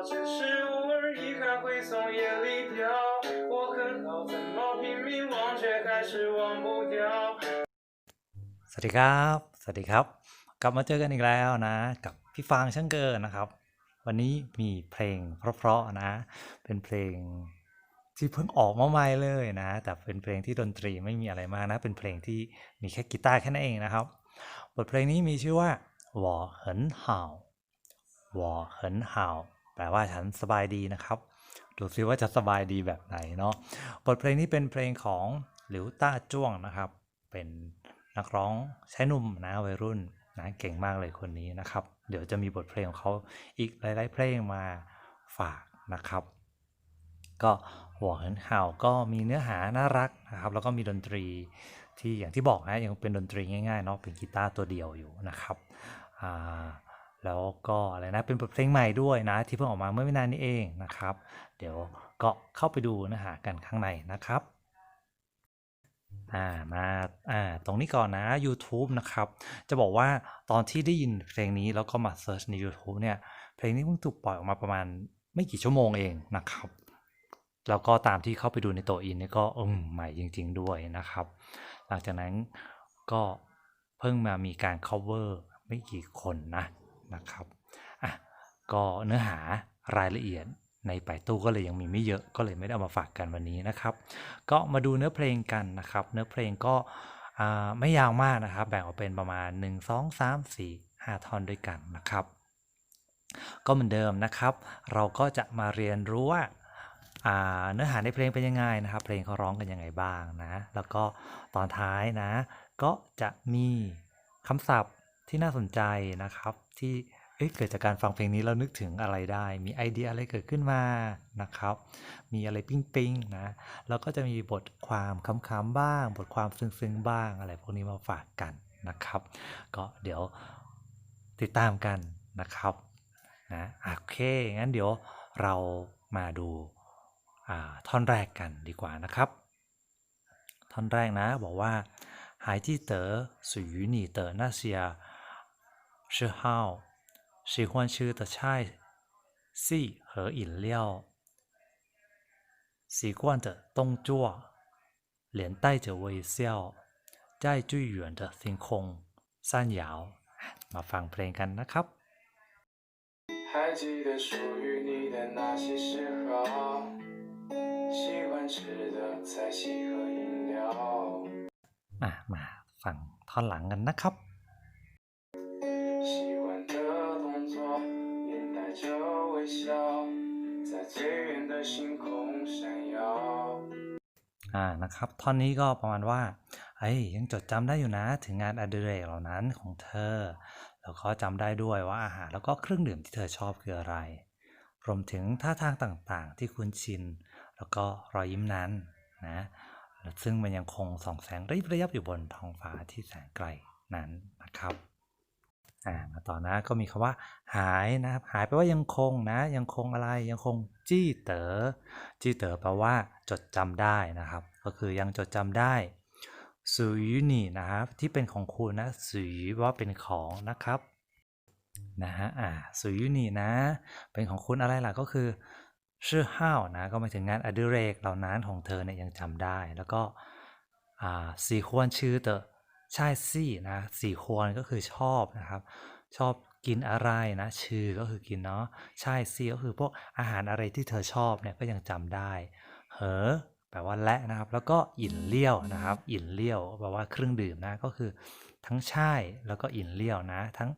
抱，是无人遗憾会从眼里掉。我很好，怎么拼命忘却，还是忘不掉。สวัสดีครับ สวัสดีครับ กลับมาเจอกันอีกแล้วนะ กับพี่ฟางช่างเกินนะครับ วันนี้มีเพลงเพราะๆนะ เป็นเพลงที่เพิ่งออกมาใหม่เลยนะ แต่เป็นเพลงที่ดนตรีไม่มีอะไรมากนะ เป็นเพลงที่มีแค่กีตาร์แค่นั้นเองนะครับ บทเพลงนี้มีชื่อว่า我很好我很好 ลว่าฉันสบายดีนะครับ ดูซิว่าจะสบายดีแบบไหนเนาะบทเพลงนี้เป็นเพลงของหลิวต้าจ้วงนะครับ เป็นนักร้องชายหนุ่มนะวัยรุ่นนะเก่งมากเลยคนนี้นะครับ เดี๋ยวจะมีบทเพลงของเขาอีกหลาย ๆ เพลงมาฝากนะครับ ก็หัวเหินห่าวก็มีเนื้อหาน่ารักนะครับ แล้วก็มีดนตรีที่อย่างที่บอกนะยังเป็นดนตรีง่ายๆเนาะเป็นกีตาร์ตัวเดียวอยู่นะครับอ่า แล้วก็อะไรนะเป็นบทเพลงใหม่ด้วยนะ ที่เพิ่งออกมาเมื่อไม่นานนี้เองนะครับ เดี๋ยวก็เข้าไปดูเนื้อหากันข้างในนะครับอ่ามาอ่าตรงนี้ก่อนนะ YouTube นะครับ จะบอกว่าตอนที่ได้ยินเพลงนี้แล้วก็มาเซิร์ชใน YouTube เนี่ย เพลงนี้เพิ่งถูกปล่อยออกมาประมาณไม่กี่ชั่วโมงเองนะครับ แล้วก็ตามที่เข้าไปดูในตัวอินนี่ก็อืมใหม่จริง ๆ ด้วยนะครับ หลังจากนั้นก็เพิ่งมามีการ cover ไม่กี่คนนะ นะครับอะก็เนื้อหารายละเอียดในไปตู้ก็เลยยังมีไม่เยอะก็เลยไม่ได้เอามาฝากกันวันนี้นะครับ ก็มาดูเนื้อเพลงกันนะครับ เนื้อเพลงก็อ่าไม่ยาวมากนะครับ แบ่งออกเป็นประมาณ 1 2 3 4 5ท่อนด้วยกันนะครับ ก็เหมือนเดิมนะครับ เราก็จะมาเรียนรู้ว่าอ่าเนื้อหาในเพลงเป็นยังไงนะครับ เพลงเขาร้องกันยังไงบ้างนะ แล้วก็ตอนท้ายนะ ก็จะมีคำศัพท์ ที่น่าสนใจนะครับ ที่เกิดจากการฟังเพลงนี้เรานึกถึงอะไรได้ มีไอเดียอะไรเกิดขึ้นมานะครับ มีอะไรปิ้งปิงนะแล้วก็จะมีบทความค้ำๆบ้าง บทความซึ้งซึ้งบ้างอะไรพวกนี้มาฝากกันนะครับ ก็เดี๋ยวติดตามกันนะครับนะโอเค งั้นเดี๋ยวเรามาดูาท่อนแรกกันดีกว่านะครับ ท่อนแรกนะบอกว่าหายที่เต๋อสุยหนีเต๋อหน้าเซีย 嗜好，喜欢吃的菜系和饮料，习惯的动作，连带着微笑，在最远的星空闪耀。มาฟังเพลงกันนะครับ 还记得属于你的那些嗜好，喜欢吃的菜系和饮料。 อ่ะมาฟังท่อนหลังกันนะครับ อ่านะครับ ท่อนนี้ก็ประมาณว่าเอ้ยยังจดจำได้อยู่นะถึงงานอดิเรกเหล่านั้นของเธอ แล้วก็จำได้ด้วยว่าอาหารแล้วก็เครื่องดื่มที่เธอชอบคืออะไร รวมถึงท่าทางต่างๆ ที่คุ้นชิน แล้วก็รอยยิ้มนั้นนะซึ่งมันยังคงส่องแสงระยิบระยับอยู่บนท้องฟ้าที่แสนไกลนั้นนะครับ อ่ามาต่อนะก็มีคำว่า หายนะครับหายแปลว่ายังคงนะ ยังคงอะไรยังคงจี้เต๋อจี้เต๋อแปลว่า จดจำได้นะครับ ก็คือยังจดจำได้สุยนี่นะครับที่เป็นของคุณนะสุยว่าเป็นของนะครับนะฮะอ่าสุยนีนะ เป็นของคุณอะไรล่ะก็คือชื่อห้าวนะก็หมายถึงงานอดิเรกเหล่านั้นของเธอเนี่ยยังจำได้ แล้วก็อ่าสีควรชื่อเตอ ใช่สินะสีควรก็คือชอบนะครับ ชอบกินอะไรนะ ชื่อก็คือกินเนาะใช่สิก็คือพวกอาหารอะไรที่เธอชอบเนี่ยก็ยังจำได้เหอแปลว่าและนะครับ แล้วก็อินเลี้ยวนะครับ อินเลี้ยวแปลว่าเครื่องดื่มนะก็คือ ทั้งใช่แล้วก็อินเลี้ยวนะ ทั้ง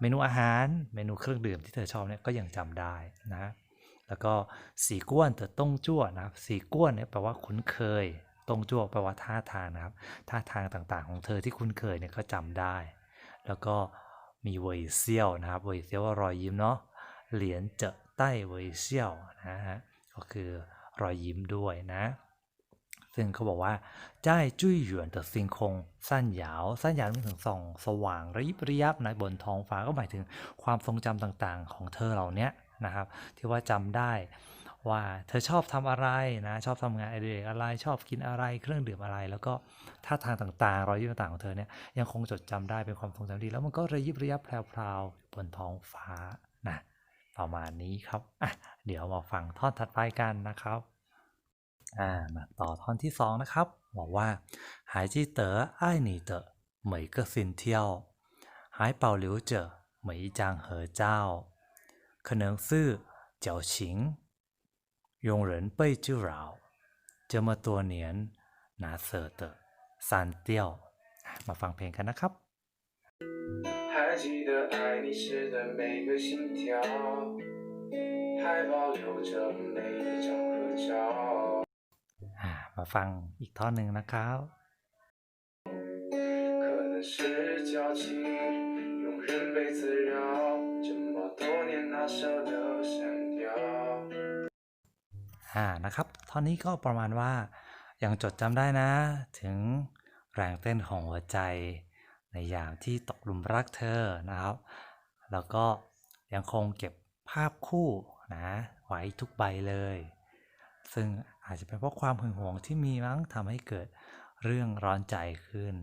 เมนูอาหารเมนูเครื่องดื่มที่เธอชอบเนี่ยก็ยังจำได้นะ แล้วก็สีก้วนแต่ต้องจั่วนะครับสีก้วนเนี่ยแปลว่าคุ้นเคย ตรงจวกแปลว่าท่าทางนะครับ ท่าทางต่างๆ ของเธอที่คุณเคยเนี่ยก็จำได้ แล้วก็มีเวยเซียวนะครับเวยเซียวว่ารอยยิ้มเนาะ เหรียญเจอใต้เวยเซียวนะฮะ ก็คือรอยยิ้มด้วยนะ ซึ่งเขาบอกว่าใจจุ้ยหยวนแต่สิงคง สั้นยาว สั้นยาวถึงส่อง สว่างระยิบระยับนบนท้องฟ้าก็หมายถึงความทรงจำต่างๆ ของเธอเหล่านี้นะครับ ที่ว่าจำได้ ว่าเธอชอบทำอะไรนะ ชอบทำงานอดิเรกอะไร ชอบกินอะไร เครื่องดื่มอะไร แล้วก็ท่าทางต่างๆ รอยยิ้มต่างๆของเธอเนี่ยยังคงจดจำได้เป็นความทรงจำดี แล้วมันก็ระยิบระยับแพรวๆบนท้องฟ้านะ ประมาณนี้ครับอ่ะเดี๋ยวมาฟังท่อนถัดไปกันนะครับอ่ามาต่อท่อนที่สองนะครับบอกว่า还记得爱你的每个心跳还保留着每一张合照可能是矫情 庸人被滋扰这么多年哪舍得删掉อ่ะมาฟังเพลงกันนะครับ 还记得爱你时的每个心跳，还保留着每一张合照。 อ่ามาฟังอีกท่อนหนึ่งนะครับ 可能是矫情，庸人被滋扰，这么多年哪舍得删掉？ อ่านะครับท่อนนี้ก็ประมาณว่ายังจดจำได้นะ ถึงแรงเต้นของหัวใจ ในยามที่ตกหลุมรักเธอนะครับ แล้วก็ยังคงเก็บภาพคู่นะไว้ทุกใบเลย ซึ่งอาจจะเป็นเพราะความหึงหวงที่มีมั้งทำให้เกิดเรื่องร้อนใจขึ้น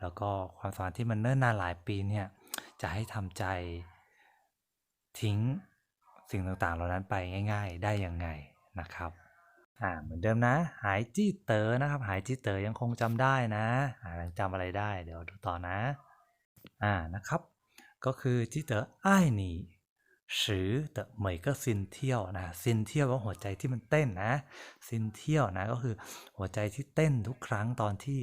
แล้วก็ความสัมพันธ์ที่มันเนิ่นนานหลายปีเนี่ยจะให้ทำใจทิ้งสิ่งต่างๆ เหล่านั้นไปง่าย ๆ ได้ยังไง นะครับอ่าเหมือนเดิมนะ หายจี้เต๋อนะครับ หายจี้เต๋อยังคงจำได้นะอ่ายังจำอะไรได้ เดี๋ยวดูต่อนะอ่านะครับ ก็คือจี้เต๋ออ้หนีสือเต๋อเหมยก็ซินเที่ยวนะซินเที่ยวว่าหัวใจที่มันเต้นนะซินเที่ยวนะก็คือหัวใจที่เต้นทุกครั้งตอนที่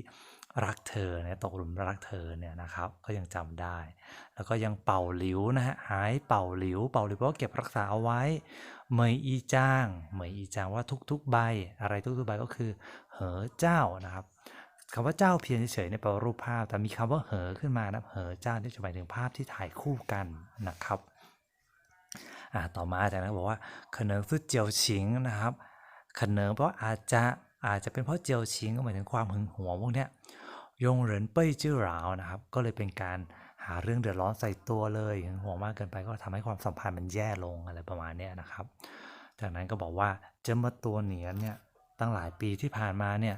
รักเธอเนี่ยตกหลุมรักเธอเนี่ยนะครับก็ยังจำได้ แล้วก็ยังเป่าหลิวนะฮะหายเป่าหลิว เป่าหลิวแปลว่าเก็บรักษาเอาไว้เหมยอีจางเหมยอีจางว่าทุกๆใบ อะไรทุกๆใบก็คือ เหอเจ้านะครับคำว่าเจ้าเพียงเฉยๆเนี่ยแปลรูปภาพ แต่มีคำว่าเหอขึ้นมานะเหอเจ้านี่จะหมายถึงภาพที่ถ่ายคู่กันนะครับอ่าต่อมาจากนั้นบอกว่าขเนิงคือเจียวชิงนะครับขเนิงแปลว่าอาจจะอาจจะเป็นเพราะเจียวชิงก็หมายถึงความหึงหวงพวกเนี้ย ยงเหรินเป้ยจื้อหราวนะครับ ก็เลยเป็นการหาเรื่องเดือดร้อนใส่ตัวเลยหึงหวงมากเกินไปก็ทำให้ความสัมพันธ์มันแย่ลงอะไรประมาณนี้นะครับ จากนั้นก็บอกว่าเจะมาตัวเหนียนเนี่ยตั้งหลายปีที่ผ่านมาเนี่ย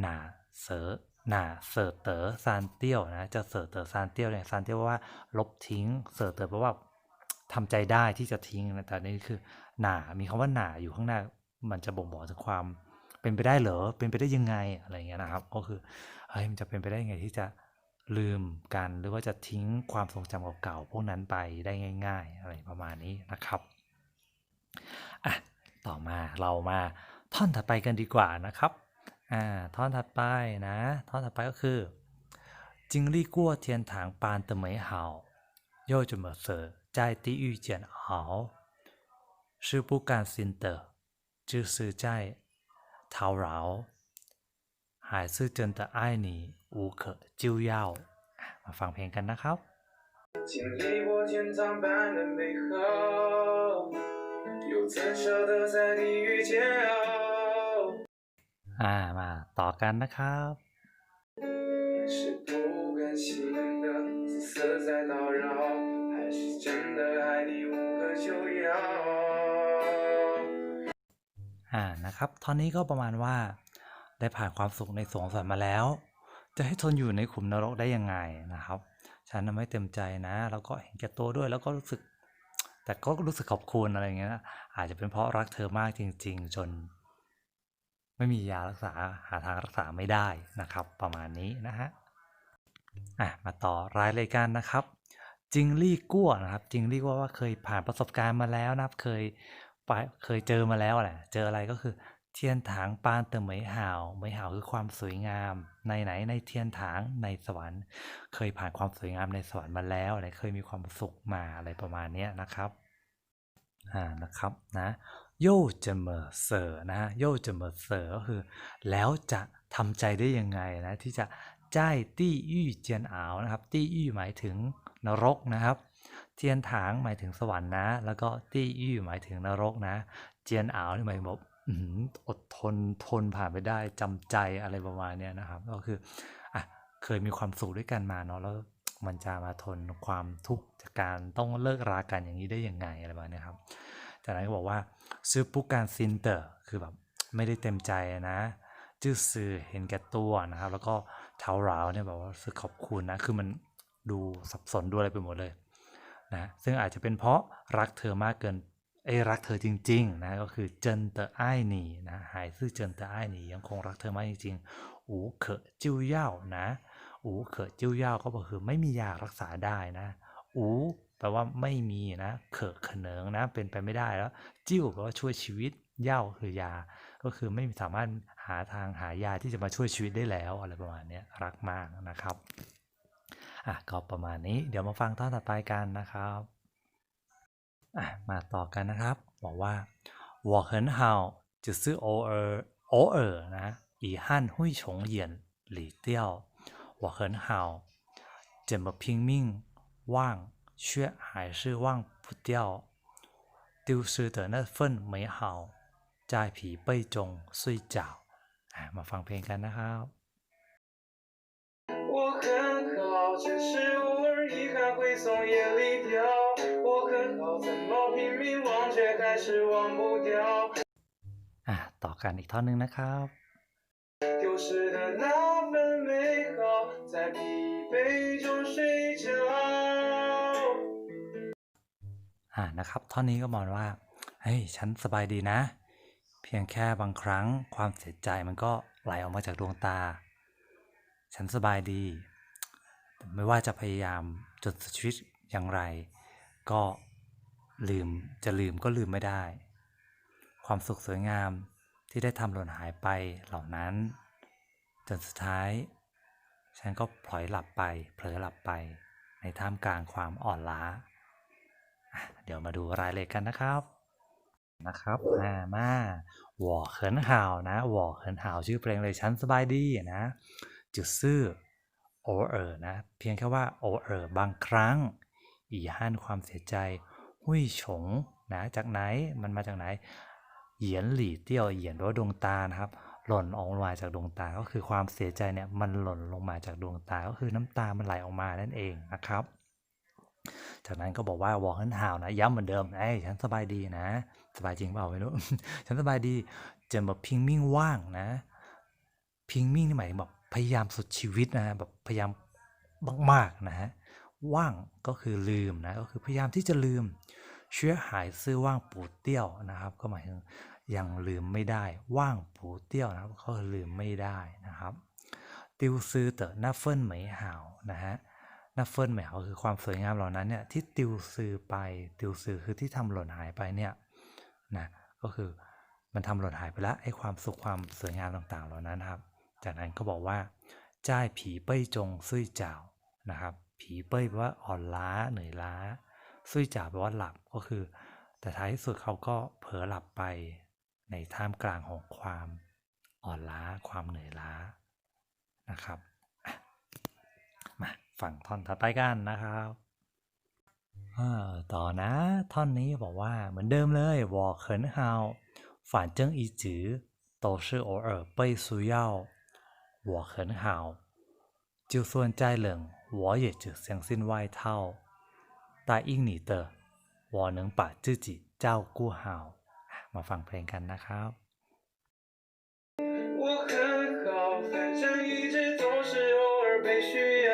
หนาเสอหนาเสอเต๋อซานเตี้ยวนะจะเสอเต๋อซานเตี้ยวเนี่ยซานเตี้ยวแปลว่าลบทิ้งเสอเต๋อแปลว่าทำใจได้ที่จะทิ้งนะแต่นี่คือหนามีคำว่าหนาอยู่ข้างหน้ามันจะบ่งบอกถึงความ เป็นไปได้เหรอ เป็นไปได้ยังไงอะไรเงี้ยนะครับ ก็คือเฮ้ยมันจะเป็นไปได้ยังไงที่จะลืมกันหรือว่าจะทิ้งความทรงจำเก่าๆพวกนั้นไปได้ง่าย ๆ อะไรประมาณนี้นะครับอะต่อมาเรามาท่อนถัดไปกันดีกว่านะครับอ่าท่อนถัดไปนะ ท่อนถัดไปก็คือจิงลี่กั้วเทียนถางปานเตมเหยเห่าโยจุเหมอเสอใจตีอยู่เจียนเอาชื่อผู้การซินเตอร์ชื่อซื้อใจ 叨扰，还是真的爱你无可救药？อ่ะมาฟังเพลงกันนะครับ 经历过天堂般的美好，又怎舍得在地狱煎熬？ อ่า มาต่อกันนะครับ 是不甘心的自私在叨扰，还是真的爱你无可救药？ อ่านะครับท่อนนี้ก็ประมาณว่า ได้ผ่านความสุขในสวงสวรรค์มาแล้ว จะให้ทนอยู่ในขุมนรกได้ยังไงนะครับ ฉันไม่เต็มใจนะ แล้วก็เห็นแก่ตัวด้วยแล้วก็รู้สึก แต่ก็รู้สึกขอบคุณอะไรอย่างเงี้ยนะอาจจะเป็นเพราะรักเธอมากจริง ๆ จน ไม่มียารักษาหาทางรักษาไม่ได้นะครับ ประมาณนี้นะฮะอะมาต่อรายรายการนะครับจิงลี่กั้วนะครับจิงลี่กั้วว่าเคยผ่านประสบการณ์มาแล้วนะครับ เคย ไปเคยเจอมาแล้วแหละเจออะไรก็คือเทียนถางปานเตอเหมยหาวเหมยหาวคือความสวยงาม ในไหนในเทียนถางในสวรรค์ เคยผ่านความสวยงามในสวรรค์มาแล้วอะไรเคยมีความสุขมาอะไรประมาณเนี้นะครับอ่านะครับนะโยจะเมอเสอนะโยจะเมอเสอก็คือ แล้วจะทำใจได้ยังไงนะที่จะจ่ายตี้อี้เจียนอาวนะครับตี้อี้หมายถึงนรกนะครับ เทียนถางหมายถึงสวรรค์นะ แล้วก็ตี้อี้หมายถึงนรกนะ เจียนอาวนี่หมายถึงแบบอื้อดทนทนผ่านไปได้จำใจอะไรประมาณเนี้ยนะครับ ก็คืออะเคยมีความสุขด้วยกันมาเนาะแล้วมันจะมาทนความทุกข์จากการต้องเลิกรากันอย่างนี้ได้ยังไงอะไรประมาณนี้ครับ จากนั้นก็บอกว่าซื้อปุกการซินเตอร์คือแบบไม่ได้เต็มใจนะจื้อซือเห็นแก่ตัวนะครับ แล้วก็เท้าราวเนี่ยแบบว่าสึกขอบคุณนะ คือมันดูสับสนดูอะไรไปหมดเลย นะซึ่งอาจจะเป็นเพราะรักเธอมากเกินเอ้รักเธอจริงๆนะก็คือเจินเตอไอหนีนะหายซื่อเจินเตอไอหนียังคงรักเธอมากจริงๆอูเขอจิ้วเย่านะอูเขอจิ้วเย่าก็คือไม่มียารักษาได้นะอูแปลว่าไม่มีนะเขอเขนิงนะเป็นไปไม่ได้แล้ว จิ้วแปลว่าช่วยชีวิตเย่าคือยา ก็คือไม่สามารถหาทางหายาที่จะมาช่วยชีวิตได้แล้วอะไรประมาณนี้รักมากนะครับ อ่ะก็ประมาณนี้ เดี๋ยวมาฟังตอนต่อไปกันนะครับอ่ะมาต่อกันนะครับ บอกว่า我很好只是偶尔偶尔นะ遗憾会重演理掉我很好怎么拼命忘却还是忘不掉丢失的那份美好在疲惫中睡着อ่ะมาฟังเพลงกันนะครับ 憾会从眼里掉。我很好，怎么拼命忘却还是忘不掉。 อ่ะต่อกันอีกท่อนหนึ่งนะครับ 丢失的那份美好，在疲惫中睡着。 อ่านะครับท่อนนี้ก็มองว่าเฮ้ยฉันสบายดีนะ เพียงแค่บางครั้งความเสียใจมันก็ไหลออกมาจากดวงตา ฉันสบายดีแต่ไม่ว่าจะพยายาม จนสุดชีวิตอย่างไร ก็ลืมจะลืมก็ลืมไม่ได้ ความสุขสวยงามที่ได้ทำหล่นหายไปเหล่านั้น จนสุดท้าย ฉันก็พลอยหลับไป เผลอหลับไป ในท่ามกลางความอ่อนล้า เดี๋ยวมาดูรายละเอียดกันนะครับนะครับอ่ามาหวอเขินห่าวนะหวอเขินห่าวชื่อเพลงเลยฉันสบายดีนะจุดซื่อ โอเออนะ เพียงแค่ว่าโอเออบางครั้ง อีฮั่นความเสียใจ หุยฉงนะจากไหนมันมาจากไหน เหยียนหลี่เตี้ยวเหยียนแปลว่าดวงตานะครับ หล่นออกมาจากดวงตา ก็คือความเสียใจเนี่ยมันหล่นลงมาจากดวงตา ก็คือน้ำตามันไหลออกมานั่นเองนะครับ จากนั้นก็บอกว่าวอลฮันฮาวนะ ย้ำเหมือนเดิมไอ้ยฉันสบายดีนะ สบายจริงเปล่าไม่รู้ ฉันสบายดีจะแบบพิงมิ่งว่างนะ พิงมิ่งนี่หมายถึงแบบ พยายามสุดชีวิตนะแบบพยายามมากๆนะฮะว่างก็คือลืมนะก็คือพยายามที่จะลืมเชื้อหายซื่อว่างปูเตี้ยวนะครับ ก็หมายถึงยังลืมไม่ได้ว่างปูเตี้ยวนะครับก็ลืมไม่ได้นะครับ ติวซื้อเตอหน้าเฟินเหมยหาวนะฮะหน้าเฟินเหมยหาวคือความสวยงามเหล่านั้นเนี่ยที่ติวซื้อไปติวซื้อคือที่ทำหล่นหายไปเนี่ยนะก็คือมันทำหล่นหายไปแล้วไอ้ความสุขความสวยงามต่างๆ เหล่านั้นครับ จากนั้นก็บอกว่าจ้ายผีเป้ยจงซุยเจ้านะครับ ผีเป้ยแปลว่าอ่อนล้าเหนื่อยล้าซุยเจ้าแปลว่าหลับก็คือ แต่ท้ายสุดเขาก็เผลอหลับไปในท่ามกลางของความอ่อนล้าความเหนื่อยล้านะครับมาฝั่งท่อนถัดไปกันนะครับต่อนะท่อนนี้บอกว่าเหมือนเดิมเลยวอเขินฮาวฝันเจิงอีจือโตชื่อโอเอ๋อเป้ยซุยเย่า 我很好就算再冷我也只相信外套答应你的我能把自己照顾好อ่ะมาฟังเพลงกันนะครับ 我很好，反正一直都是偶尔被需要。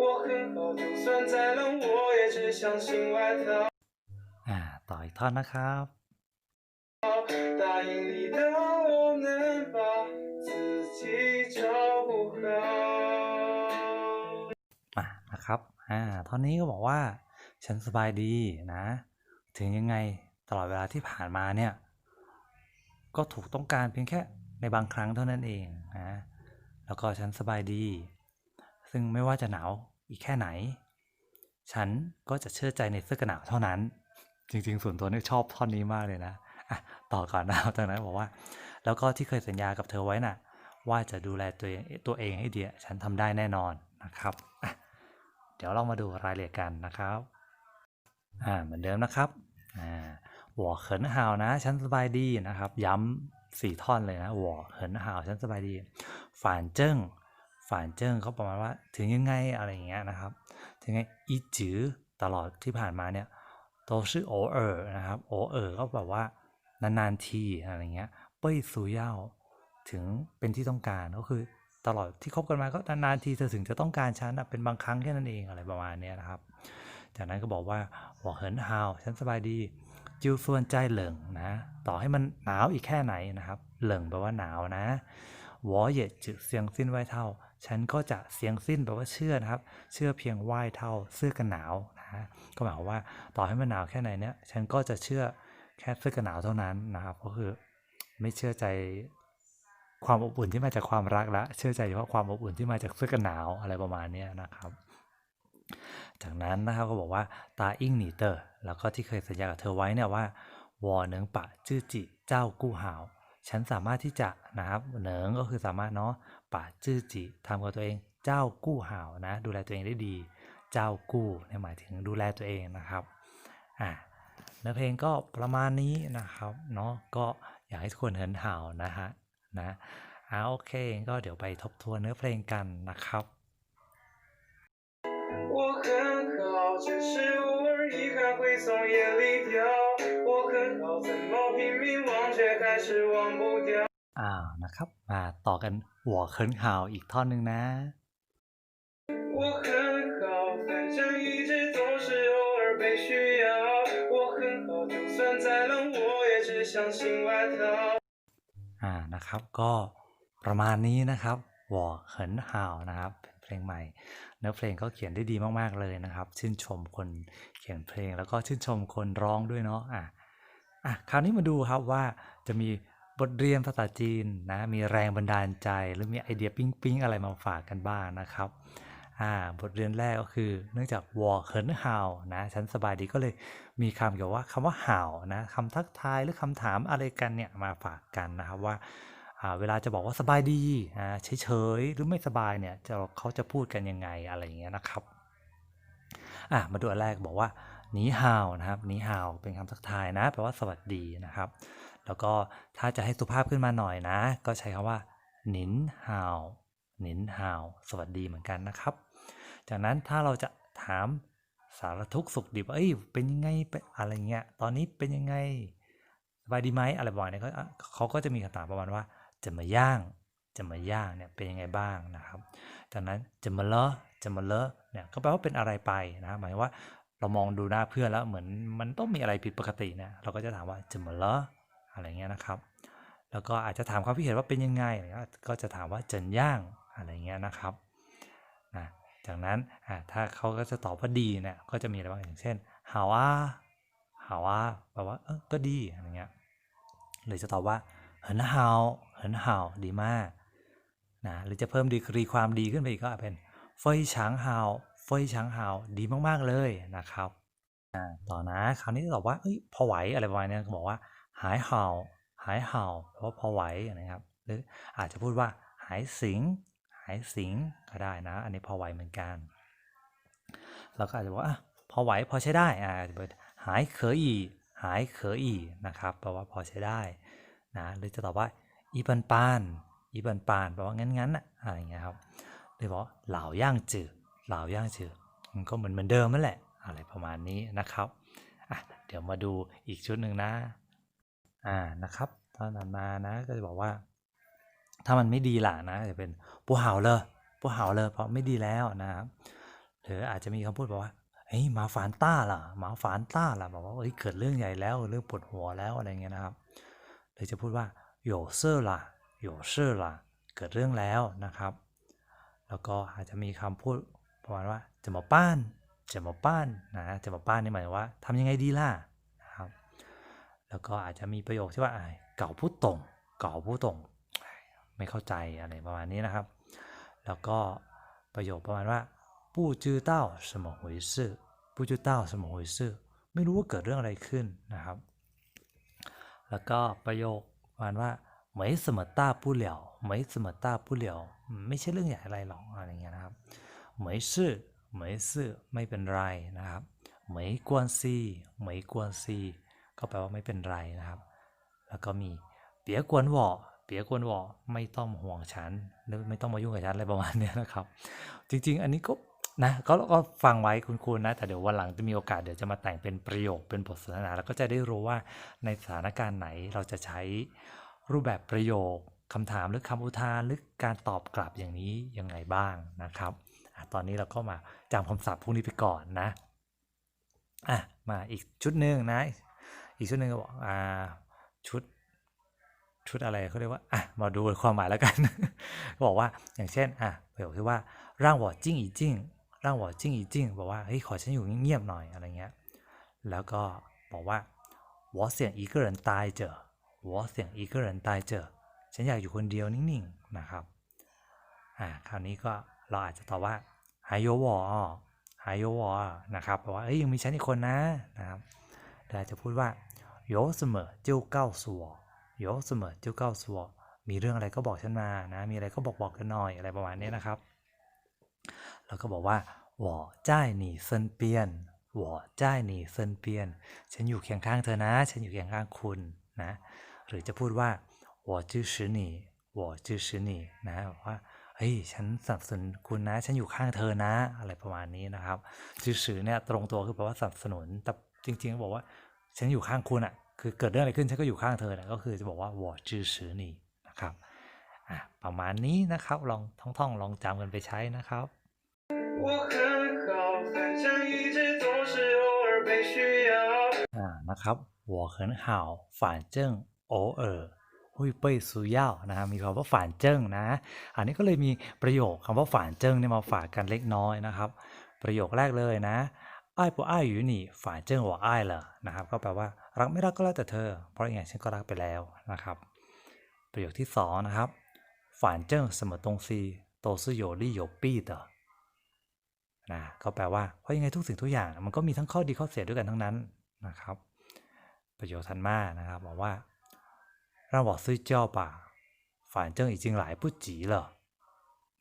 我很好，就算再冷，我也只相信外套。 อ่าต่ออีกท่อนนะครับ 答应你的，我能把自己照顾好。 มานะครับอ่าท่อนนี้ก็บอกว่า ฉันสบายดีนะ ถึงยังไงตลอดเวลาที่ผ่านมาเนี่ย ก็ถูกต้องการเพียงแค่ในบางครั้งเท่านั้นเองนะ แล้วก็ฉันสบายดี ซึ่งไม่ว่าจะหนาวอีกแค่ไหน ฉันก็จะเชื่อใจในเสื้อกันหนาวเท่านั้น จริง ๆ ส่วนตัวนี่ชอบท่อนนี้มากเลยนะ อะ ต่อก่อนนะจากนั้นบอกว่า แล้วก็ที่เคยสัญญากับเธอไว้น่ะ ว่าจะดูแลตัวเองตัวเองให้ดีฉันทำได้แน่นอนนะครับ เดี๋ยวเรามาดูรายละเอียดกันนะครับอ่าเหมือนเดิมนะครับอ่าหัวเขินหาวนะฉันสบายดีนะครับ ย้ำสี่ท่อนเลยนะหัวเขินหาวฉันสบายดีฝานเจิ้งฝานเจิ้งเขาประมาณว่าถึงยังไงอะไรอย่างเงี้ยนะครับ ถึงไงอีจือตลอดที่ผ่านมาเนี่ยโตชื่อโอเออนะครับโอเออก็แบบว่านานๆทีอะไรเงี้ย เป้ยซูเย่า ถึงเป็นที่ต้องการก็คือตลอดที่คบกันมาก็นานๆทีเธอถึงจะต้องการฉันเป็นบางครั้งแค่นั้นเองอะไรประมาณนี้นะครับ จากนั้นก็บอกว่าหวเหินฮาวฉันสบายดีจิวส่วนใจเหลิงนะต่อให้มันหนาวอีกแค่ไหนนะครับเหลิงแปลว่าหนาวนะวอเยจือเสียงสิ้นไว้เท่า ฉันก็จะเสียงสิ้นแปลว่าเชื่อนะครับ เชื่อเพียงไหวเท่าเสื้อกันหนาวนะก็หมายความว่าต่อให้มันหนาวแค่ไหนเนี้ยฉันก็จะเชื่อแค่เสื้อกันหนาวเท่านั้นนะครับ ก็คือไม่เชื่อใจ ความอบอุ่นที่มาจากความรักละเชื่อใจเฉพาะความอบอุ่นที่มาจากเสื้อกันหนาวอะไรประมาณนี้นะครับ จากนั้นนะครับก็บอกว่าตาอิงหนีเตอร์แล้วก็ที่เคยสัญญากับเธอไว้เนี่ยว่าวอเนิงปะจื้อจิเจ้ากู้หาวฉันสามารถที่จะนะครับเหนิงก็คือสามารถเนาะปะจื้อจิทำกับตัวเองเจ้ากู้หาวนะ ดูแลตัวเองได้ดี เจ้ากู้เนี่ยหมายถึงดูแลตัวเองนะครับอ่าเนื้อเพลงก็ประมาณนี้นะครับเนาะก็อยากให้ทุกคนเหินหาวนะฮะ นะอ่าโอเค ก็เดี๋ยวไปทบทวนเนื้อเพลงกันนะครับ 我很好，只是偶尔遗憾会从眼里掉。我很好，怎么拼命忘却还是忘不掉。 อ่านะครับ มาต่อกันหัวเคินข่าวอีกท่อนหนึ่งนะ 我很好，反正一直都是偶尔被需要。我很好，就算再冷，我也只相信外套。 อ่านะครับก็ประมาณนี้นะครับหัวเคินข่าวนะครับเพลงใหม่ เนื้อเพลงก็เขียนได้ดีมากๆเลยนะครับ ชื่นชมคนเขียนเพลงแล้วก็ชื่นชมคนร้องด้วยเนาะอะอะคราวนี้มาดูครับว่าจะมีบทเรียนภาษาจีนนะมีแรงบันดาลใจ หรือมีไอเดียปิ๊งปิ๊งๆอะไรมาฝากกันบ้างนะครับ อ่าบทเรียนแรกก็คือเนื่องจากวอเคินฮาวนะฉันสบายดีก็เลยมีคำเกี่ยวว่าคำว่าห่าวนะคำทักทายหรือคำถามอะไรกันเนี่ยมาฝากกันนะครับว่าเวลาจะบอกว่าสบายดีอ่าเฉยๆหรือไม่สบายเนี่ยจะเขาจะพูดกันยังไงอะไรอย่างเงี้ยนะครับอะมาดูอันแรกบอกว่าหนีฮาวนะครับหนีฮาวเป็นคำทักทายนะแปลว่าสวัสดีนะครับ แล้วก็ถ้าจะให้สุภาพขึ้นมาหน่อยนะ ก็ใช้คำว่าหนินฮาวหนินฮาวสวัสดีเหมือนกันนะครับ จากนั้นถ้าเราจะถามสารทุกข์สุขดิบว่าเอ้ยเป็นยังไงเป็นอะไรเงี้ยตอนนี้เป็นยังไงสบายดีไหมอะไรประมาณนี้เขาเขาก็จะมีคำถามประมาณว่า จะมาย่างจะมาย่างเนี่ยเป็นยังไงบ้างนะครับจากนั้นจะมาเลอะจะมาเลอะเนี่ยก็แปลว่าเป็นอะไรไปนะหมายว่าเรามองดูหน้าเพื่อนแล้วเหมือนมันต้องมีอะไรผิดปกตินี่ยเราก็จะถามว่าจะมาเลอะอะไรเงี้ยนะครับ แล้วก็อาจจะถามความคิดเห็นว่าเป็นยังไงก็จะถามว่าจินย่างอะไรเงี้ยนะครับนะ จากนั้นถ้าเขาก็จะตอบว่าดีเนี่ยก็จะมีอะไรบ้างอย่างเช่นหาว่าหาว่าแปลว่าเออก็ดีอะไรเงี้ยหรือจะตอบว่าเหินเฮาเหินเฮาดีมากนะหรือจะเพิ่มดีกรีความดีขึ้นไปอีกก็เป็นเฟยช้างเฮาเฟยช้างเฮาดีมากๆเลยนะครับต่อนะคราวนี้จะตอบว่าเอ้ยพอไหวอะไรประมาณนี้ก็บอกว่าหายเฮาหายเฮาแปลว่าพอไหวนะครับ หรืออาจจะพูดว่าหายสิงายสิงก็ได้นะ อันนี้พอไหวเหมือนกันแล้วก็อาจจะบอกว่าอะพอไหวพอใช้ได้อ่าอาจจะเป็นหายเคยอีหายเคยอีนะครับแปลว่าพอใช้ได้นะหรือจะตอบว่าอีปันปานอีปันปานแปลว่างั้นงั้นอะอะไรอย่างเงี้ยครับหรือว่าเหล่าย่างจืดเหล่าย่างจืดมันก็เหมือนเหมือนเดิมนั่นแหละ อะไรประมาณนี้นะครับอะเดี๋ยวมาดูอีกชุดหนึ่งนะอ่านะครับตอนนั้นมานะก็จะบอกว่า ถ้ามันไม่ดีล่ะนะจะเป็นปูเห่าเลยปูเห่าเลยเพราะไม่ดีแล้วนะครับหรืออาจจะมีคำพูดบอกว่าเฮ้ยมาฝานต้าล่ะมาฝานต้าล่ะบอกว่าเฮ้ยเกิดเรื่องใหญ่แล้วเรื่องปวดหัวแล้วอะไรเงี้ยนะครับหรือจะพูดว่าโยเซอร์ล่ะโยเซอร์ล่ะเกิดเรื่องแล้วนะครับ แล้วก็อาจจะมีคำพูดประมาณว่าจะมาป้านจะมาป้านนะจะมาป้านนี่หมายว่า ทำยังไงดีล่ะนะครับ แล้วก็อาจจะมีประโยคที่ว่าเก่าพูดตรงเก่าพูดตรง ไม่เข้าใจอะไรประมาณนี้นะครับ แล้วก็ประโยคประมาณว่า不知道什么回事不知道什么回事ไม่รู้ว่าเกิดเรื่องอะไรขึ้นนะครับ แล้วก็ประโยคประมาณว่า没什么大不了没什么大不了อืมไม่ใช่เรื่องใหญ่อะไรหรอกอะไรเงี้ยนะครับ没事没事ไม่เป็นไรนะครับ没关系没关系ก็แปลว่าไม่เป็นไรนะครับ แล้วก็มีเปียกวนวอ เปียกวนวอไม่ต้องห่วงฉันหรือไม่ต้องมายุ่งกับฉันอะไรประมาณนี้นะครับ จริง ๆ อันนี้ก็นะก็ก็ฟังไว้คุณๆนะ แต่เดี๋ยววันหลังจะมีโอกาสเดี๋ยวจะมาแต่งเป็นประโยคเป็นบทสนทนา แล้วก็จะได้รู้ว่าในสถานการณ์ไหนเราจะใช้รูปแบบประโยคคำถามหรือคำอุทานหรือการตอบกลับอย่างนี้ยังไงบ้างนะครับอตอนนี้เราก็มาจำคำศัพท์พวกนี้ไปก่อนนะอะมาอีกชุดหนึ่งนะ อีกชุดหนึ่งก็บอกอ่าชุด ชุดอะไรเขาเรียกว่าอ่ะมาดูความหมายแล้วกัน ก็บอกว่าอย่างเช่นอ่ะประโยคที่ว่าร่างหัวจิ้งอีจิ้งร่างหัวจิ้งอีจิ้งบอกว่าเฮ้ยขอฉันอยู่เงียบๆหน่อยอะไรเงี้ยแล้วก็บอกว่า我想一个人待着我想一个人待着ฉันอยากอยู่คนเดียวนิ่งๆนะครับอ่าคราวนี้ก็เราอาจจะตอบว่าหายโยวอหายโยวอนะครับแปลว่าเอ้ยยังมีฉันอีกคนนะนะครับแต่อาจจะพูดว่า有什么就告诉我 โยเสมอจิ้เก้าสัวมีเรื่องอะไรก็บอกฉันมานะมีอะไรก็บอกบอกกันหน่อยอะไรประมาณนี้นะครับ แล้วก็บอกว่าหว่อจ้าหนีเซินเปียนหว่อจ้าหนีเซินเปียน ฉันอยู่เคียงข้างเธอนะ ฉันอยู่เคียงข้างคุณนะหรือจะพูดว่าหว่อจื้อชือหนีหว่อจื้อชือหนีนะว่าเฮ้ยฉันสนับสนุนคุณนะ ฉันอยู่ข้างเธอนะ อะไรประมาณนี้นะครับจื้อชือเนี่ยตรงตัวคือแปลว่าสนับสนุนแต่จริงๆบอกว่า ฉันอยู่ข้างคุณอะ คือเกิดเรื่องอะไรขึ้นฉันก็อยู่ข้างเธอนะก็คือจะบอกว่า我支持你นะครับอ่ะประมาณนี้นะครับ ลองท่องๆ ลองจำกันไปใช้นะครับ 我很好，反正一直总是偶尔被需要。 อ่านะครับ我很好反正偶尔会被需要นะครับมีคำว่าฝานเจิ้งนะ อันนี้ก็เลยมีประโยคคำว่าฝานเจิ้งเนี่ยมาฝากกันเล็กน้อยนะครับ ประโยคแรกเลยนะ อ้ายผัวอ้าอยู่นี่ฝ่ายเจิงหัวอ้เหรอนะครับ ก็แปลว่ารักไม่รักก็แล้วแต่เธอ เพราะยังไงฉันก็รักไปแล้วนะครับ ประโยคที่สองนะครับฝ่านเจิ้งเสมอตรงซีโตซุโยรี่โยปีเตอนะก็แปลว่าเพราะยังไงทุกสิ่งทุกอย่างมันก็มีทั้งข้อดีข้อเสียด้วยกันทั้งนั้นนะครับ ประโยคทันมานะครับบอกว่าเราบอกซื้อเจ้าป่าฝ่านเจิ้งอีจิงหลายผู้จีเหรอ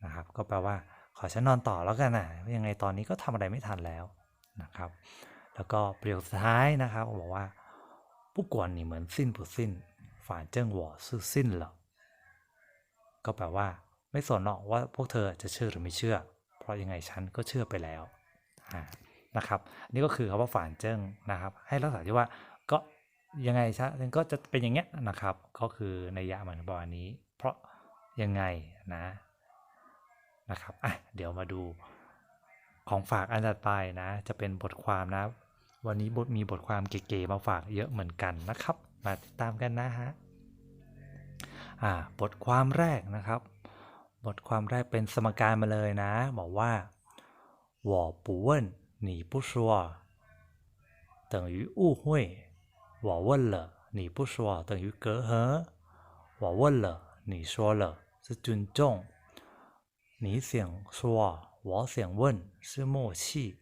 นะครับ ก็แปลว่าขอฉันนอนต่อแล้วกันนะยังไงตอนนี้ก็ทำอะไรไม่ทันแล้ว นะครับ แล้วก็ประโยคสุดท้ายนะครับบอกว่าผู้กวนนี่เหมือนสิ้นผู้สิ้นฝ่านเจิ้งหวอซื่อสิ้นหรอก็แปลว่า ไม่สนหรอกว่าพวกเธอจะเชื่อหรือไม่เชื่อ เพราะยังไงฉันก็เชื่อไปแล้วนะครับ นี่ก็คือคำว่าฝ่านเจิ้งนะครับ ให้รักษาที่ว่าก็ยังไงซะมันก็จะเป็นอย่างเงี้ยนะครับ ก็คือในยะมันบอนี้ เพราะยังไงนะนะครับอะเดี๋ยวมาดู ของฝากอันถัดไปนะ จะเป็นบทความนะ วันนี้บทมีบทความเก๋ๆมาฝากเยอะเหมือนกันนะครับ มาติดตามกันนะฮะอ่าบทความแรกนะครับ บทความแรกเป็นสมการมาเลยนะ บอกว่า我不问你不说等于误会我问了你不说等于隔阂我问了你说了是尊重你想说 我想问是默契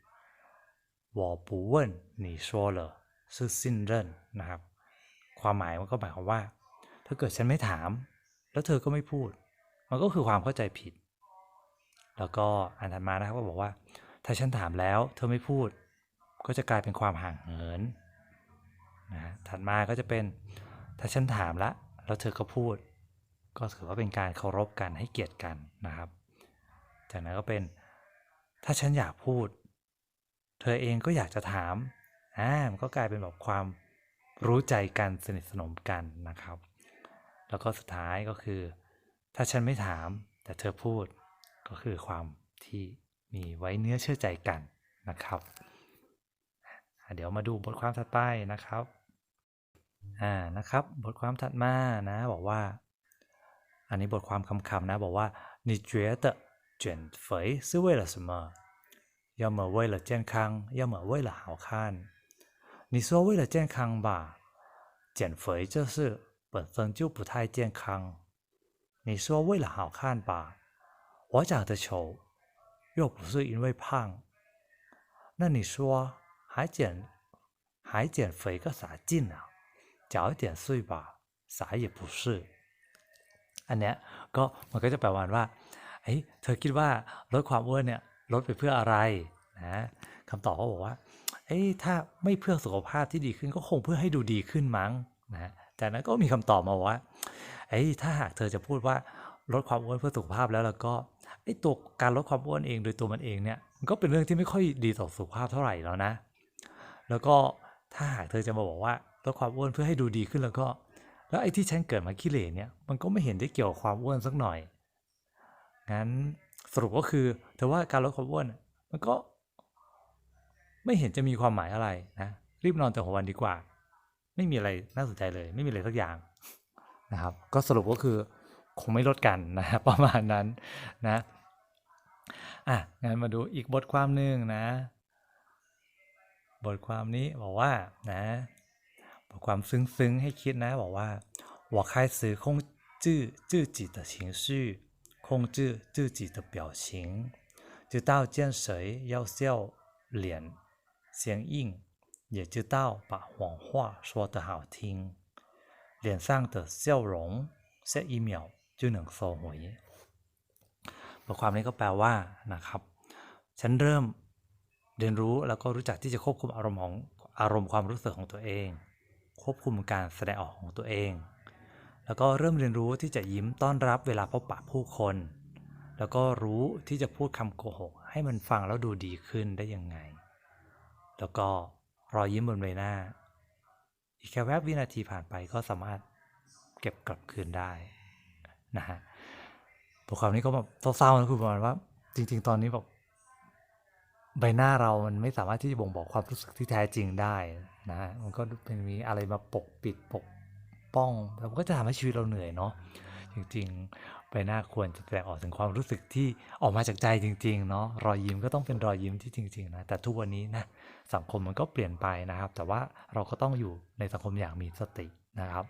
我不问你说了是信任นะครับ ความหมายมันก็หมายความว่า ถ้าเกิดฉันไม่ถาม แล้วเธอก็ไม่พูด มันก็คือความเข้าใจผิด แล้วก็อันถัดมานะครับก็บอกว่า ถ้าฉันถามแล้วเธอไม่พูด ก็จะกลายเป็นความห่างเหินนะฮะถัดมาก็จะเป็น ถ้าฉันถามละแล้วเธอก็พูด ก็ถือว่าเป็นการเคารพกันให้เกียรติกันนะครับ จากนั้นก็เป็น ถ้าฉันอยากพูด เธอเองก็อยากจะถามอ่ามันก็กลายเป็นแบบความรู้ใจกันสนิทสนมกันนะครับ แล้วก็สุดท้ายก็คือ ถ้าฉันไม่ถามแต่เธอพูดก็คือความที่มีไว้เนื้อเชื่อใจกันนะครับอ่ะเดี๋ยวมาดูบทความถัดไปนะครับ อ่านะครับ บทความถัดมานะบอกว่า อันนี้บทความคำๆนะบอกว่า你觉得 减肥是为了什么要么为了健康要么为了好看你说为了健康吧减肥这事本身就不太健康你说为了好看吧我长得丑又不是因为胖那你说还减还减肥个啥劲啊早一点睡吧啥也不是อันเนี้ยก็มันก็จะแปลว่าว่า เฮ้ยเธอคิดว่าลดความอ้วนเนี่ยลดไปเพื่ออะไรนะคำตอบเขาบอกว่าเอ้ยถ้าไม่เพื่อสุขภาพที่ดีขึ้นก็คงเพื่อให้ดูดีขึ้นมั้งนะจากนั้นก็มีคำตอบมาว่าเอ้ยถ้าหากเธอจะพูดว่าลดความอ้วนเพื่อสุขภาพแล้วแล้วก็ไอ้ตัวการลดความอ้วนเองโดยตัวมันเองเนี่ยมันก็เป็นเรื่องที่ไม่ค่อยดีต่อสุขภาพเท่าไหร่แล้วนะ แล้วก็ถ้าหากเธอจะมาบอกว่าลดความอ้วนเพื่อให้ดูดีขึ้นแล้วก็ แล้วไอ้ที่ฉันเกิดมาขี้เหร่เนี่ยมันก็ไม่เห็นได้เกี่ยวกับความอ้วนสักหน่อย งั้นสรุปก็คือเธอว่าการลดความอ้วนมันก็ ไม่เห็นจะมีความหมายอะไรนะ รีบนอนแต่หัววันดีกว่า ไม่มีอะไรน่าสนใจเลย ไม่มีอะไรสักอย่างนะครับ ก็สรุปก็คือคงไม่ลดกันนะ ประมาณนั้นนะอ่ะงั้นมาดูอีกบทความหนึ่งนะ บทความนี้บอกว่านะบทความซึ้งๆให้คิดนะ บอกว่า我开始控制自己的情绪 控制自己的表情知道见谁要笑脸先硬也知道把谎话说得好听脸上的笑容下一秒就能收回บทความนี้ก็แปลว่านะครับ ฉันเริ่มเรียนรู้แล้วก็รู้จักที่จะควบคุมอารมณ์ของอารมณ์ความรู้สึกของตัวเอง ควบคุมการแสดงออกของตัวเอง แล้วก็เริ่มเรียนรู้ที่จะยิ้มต้อนรับเวลาพบปะผู้คน แล้วก็รู้ที่จะพูดคำโกหก ให้มันฟังแล้วดูดีขึ้นได้ยังไง แล้วก็รอยยิ้มบนใบหน้า อีกแค่แวบวินาทีผ่านไปก็สามารถเก็บกลับคืนได้นะฮะบทความนี้ก็แบบเศร้าๆนะคือประมาณว่า จริง ๆ ตอนนี้แบบใบหน้าเรามันไม่สามารถที่จะบ่งบอกความรู้สึกที่แท้จริงได้นะฮะมันก็เป็นมีอะไรมาปกปิดปก ป้องแล้วมันก็จะทำให้ชีวิตเราเหนื่อยเนาะจริงๆใบหน้าควรจะแสดงออกถึงความรู้สึกที่ออกมาจากใจจริง ๆ เนาะรอยยิ้มก็ต้องเป็นรอยยิ้มที่จริง ๆ นะ แต่ทุกวันนี้นะสังคมมันก็เปลี่ยนไปนะครับ แต่ว่าเราก็ต้องอยู่ในสังคมอย่างมีสตินะครับ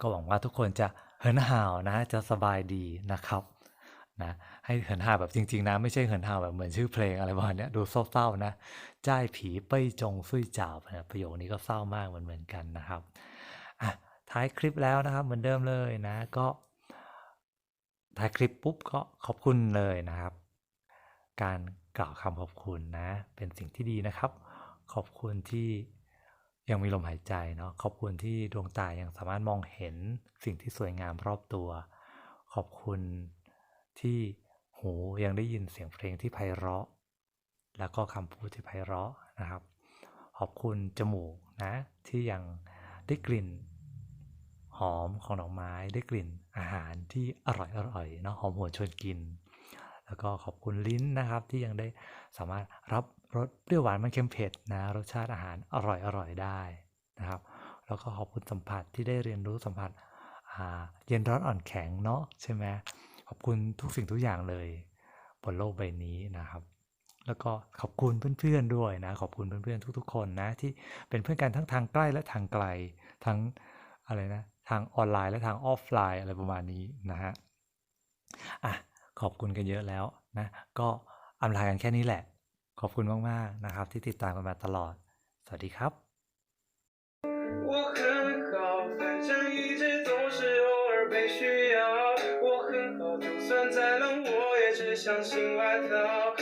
ก็หวังว่าทุกคนจะเหินห่าวนะจะสบายดีนะครับนะให้เหินห่าวแบบจริง ๆ นะ ไม่ใช่เหินห่าวแบบเหมือนชื่อเพลงอะไรประมาณเนี้ยดูเศร้าๆนะจ้ายผีเป้ยจงซุยจ่าวนะประโยคนี้ก็เศร้ามากเหมือนเหมือนกันนะครับ ท้ายคลิปแล้วนะครับเหมือนเดิมเลยนะก็ท้ายคลิปปุ๊บก็ขอบคุณเลยนะครับ การกล่าวคำขอบคุณนะเป็นสิ่งที่ดีนะครับ ขอบคุณที่ยังมีลมหายใจเนาะขอบคุณที่ดวงตายังสามารถมองเห็นสิ่งที่สวยงามรอบตัว ขอบคุณที่หูยังได้ยินเสียงเพลงที่ไพเราะ แล้วก็คำพูดที่ไพเราะนะครับ ขอบคุณจมูกนะที่ยังได้กลิ่น หอมของดอกไม้ได้กลิ่นอาหารที่อร่อยอร่อยเนาะหอมหวนชวนกิน แล้วก็ขอบคุณลิ้นนะครับที่ยังได้สามารถรับรสเปรี้ยวหวานมันเค็มเผ็ดนะรสชาติอาหารอร่อยอร่อยได้นะครับ แล้วก็ขอบคุณสัมผัสที่ได้เรียนรู้สัมผัสอาเย็นร้อนอ่อนแข็งเนาะใช่ไหมขอบคุณทุกสิ่งทุกอย่างเลย บนโลกใบนี้นะครับแล้วก็ขอบคุณเพื่อนๆด้วยนะ ขอบคุณเพื่อนๆทุกๆคนนะที่เป็นเพื่อนกันทั้งทางใกล้และทางไกลทั้งอะไรนะ ทางออนไลน์และทางออฟไลน์อะไรประมาณนี้นะฮะอ่ะขอบคุณกันเยอะแล้วนะ ก็อำลากันแค่นี้แหละ ขอบคุณมากๆนะครับ ที่ติดตามกันมาตลอด สวัสดีครับ 我很好，反正一直都是偶尔被需要。我很好，就算再冷，我也只相信外套。